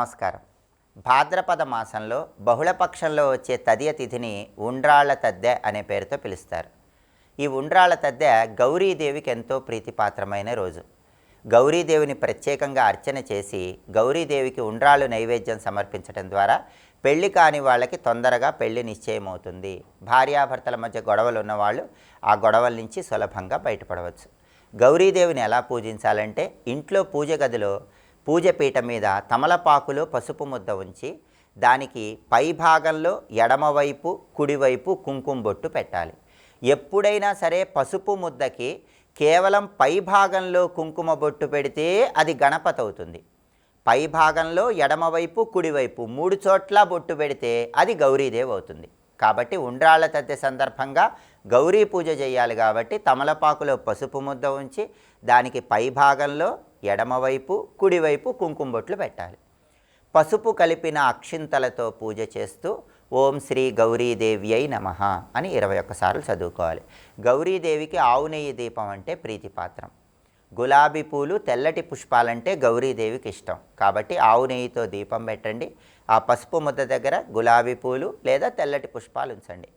నమస్కారం. భాద్రపద మాసంలో బహుళపక్షంలో వచ్చే తదియ తిథిని ఉండ్రాళ్ళ తద్దె అనే పేరుతో పిలుస్తారు. ఈ ఉండ్రాళ్ళ తద్దె గౌరీదేవికి ఎంతో ప్రీతిపాత్రమైన రోజు. గౌరీదేవిని ప్రత్యేకంగా అర్చన చేసి గౌరీదేవికి ఉండ్రాళ్ళు నైవేద్యం సమర్పించడం ద్వారా పెళ్ళి కాని వాళ్ళకి తొందరగా పెళ్ళి నిశ్చయం అవుతుంది భార్యాభర్తల మధ్య గొడవలు ఉన్నవాళ్ళు ఆ గొడవల నుంచి సులభంగా బయటపడవచ్చు. గౌరీదేవిని ఎలా పూజించాలంటే ఇంట్లో పూజ గదిలో పూజపీట మీద తమలపాకులో పసుపు ముద్ద ఉంచి దానికి పై భాగంలో ఎడమవైపు కుడివైపు కుంకుమ బొట్టు పెట్టాలి. ఎప్పుడైనా సరే పసుపు ముద్దకి కేవలం పై భాగంలో కుంకుమ బొట్టు పెడితే అది గణపతి అవుతుంది. పై భాగంలో ఎడమవైపు కుడివైపు మూడు చోట్ల బొట్టు పెడితే అది గౌరీదేవి అవుతుంది. కాబట్టి ఉండ్రాళ్ళ తద్దె సందర్భంగా గౌరీ పూజ చేయాలి కాబట్టి తమలపాకులో పసుపు ముద్ద ఉంచి దానికి పై భాగంలో ఎడమవైపు కుడివైపు కుంకుమ బొట్లు పెట్టాలి. పసుపు కలిపిన అక్షింతలతో పూజ చేస్తూ ఓం శ్రీ గౌరీదేవ్యై నమ అని ఇరవై ఒక్కసార్లు చదువుకోవాలి. గౌరీదేవికి ఆవు నెయ్యి దీపం అంటే ప్రీతిపాత్రం. గులాబీ పూలు తెల్లటి పుష్పాలంటే గౌరీదేవికి ఇష్టం. కాబట్టి ఆవు నెయ్యితో దీపం పెట్టండి. ఆ పసుపు ముద్ద దగ్గర గులాబీ పూలు లేదా తెల్లటి పుష్పాలు ఉంచండి.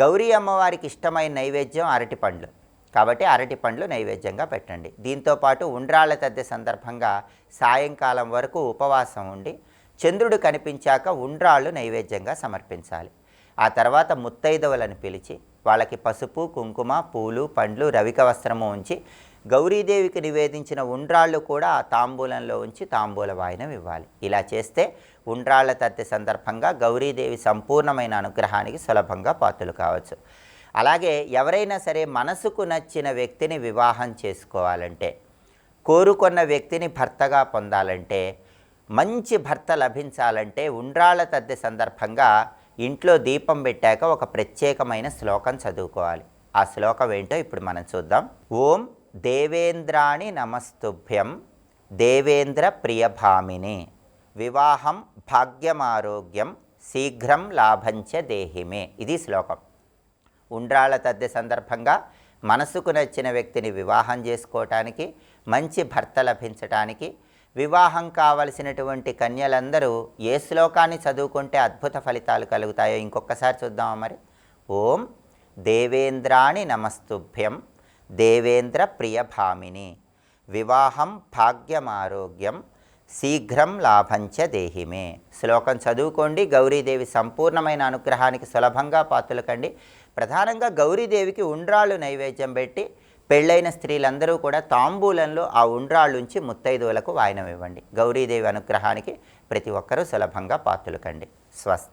గౌరీ అమ్మవారికి ఇష్టమైన నైవేద్యం అరటిపండ్లు. కాబట్టి అరటి పండ్లు నైవేద్యంగా పెట్టండి. దీంతోపాటు ఉండ్రాళ్ళ తద్దె సందర్భంగా సాయంకాలం వరకు ఉపవాసం ఉండి చంద్రుడు కనిపించాక ఉండ్రాళ్ళు నైవేద్యంగా సమర్పించాలి. ఆ తర్వాత ముత్తైదవులను పిలిచి వాళ్ళకి పసుపు కుంకుమ పూలు పండ్లు రవిక వస్త్రము ఉంచి గౌరీదేవికి నివేదించిన ఉండ్రాళ్ళు కూడా ఆ తాంబూలంలో ఉంచి తాంబూల వాయనం ఇవ్వాలి. ఇలా చేస్తే ఉండ్రాళ్ళ తద్దె సందర్భంగా గౌరీదేవి సంపూర్ణమైన అనుగ్రహానికి సులభంగా పాత్రలు కావచ్చు. అలాగే ఎవరైనా సరే మనసుకు నచ్చిన వ్యక్తిని వివాహం చేసుకోవాలంటే కోరుకున్న వ్యక్తిని భర్తగా పొందాలంటే మంచి భర్త లభించాలంటే ఉండ్రాళ్ళ తద్ది సందర్భంగా ఇంట్లో దీపం పెట్టాక ఒక ప్రత్యేకమైన శ్లోకం చదువుకోవాలి. ఆ శ్లోకం ఏంటో ఇప్పుడు మనం చూద్దాం. ఓం దేవేంద్రాణి నమస్తుభ్యం దేవేంద్ర ప్రియభామిని వివాహం భాగ్యమారోగ్యం శీఘ్రం లాభంచ దేహిమే. ఇది శ్లోకం. ఉండ్రాళ్ళ తద్దె సందర్భంగా మనసుకు నచ్చిన వ్యక్తిని వివాహం చేసుకోవటానికి మంచి భర్త లభించటానికి వివాహం కావలసినటువంటి కన్యలందరూ ఏ శ్లోకాన్ని చదువుకుంటే అద్భుత ఫలితాలు కలుగుతాయో ఇంకొకసారి చూద్దామా మరి. ఓం దేవేంద్రాణి నమస్తుభ్యం దేవేంద్ర ప్రియభామిని వివాహం భాగ్యమారోగ్యం శీఘ్రం లాభంచ దేహిమే శ్లోకం చదువుకోండి. గౌరీదేవి సంపూర్ణమైన అనుగ్రహానికి సులభంగా పాత్రలకండి ప్రధానంగా గౌరీదేవికి ఉండ్రాళ్ళు నైవేద్యం పెట్టి పెళ్ళైన స్త్రీలందరూ కూడా తాంబూలంలో ఆ ఉండ్రాళ్ళుంచి ముత్తైదువులకు వాయనం ఇవ్వండి. గౌరీదేవి అనుగ్రహానికి ప్రతి ఒక్కరూ సులభంగా పాత్రలకండి స్వస్తి.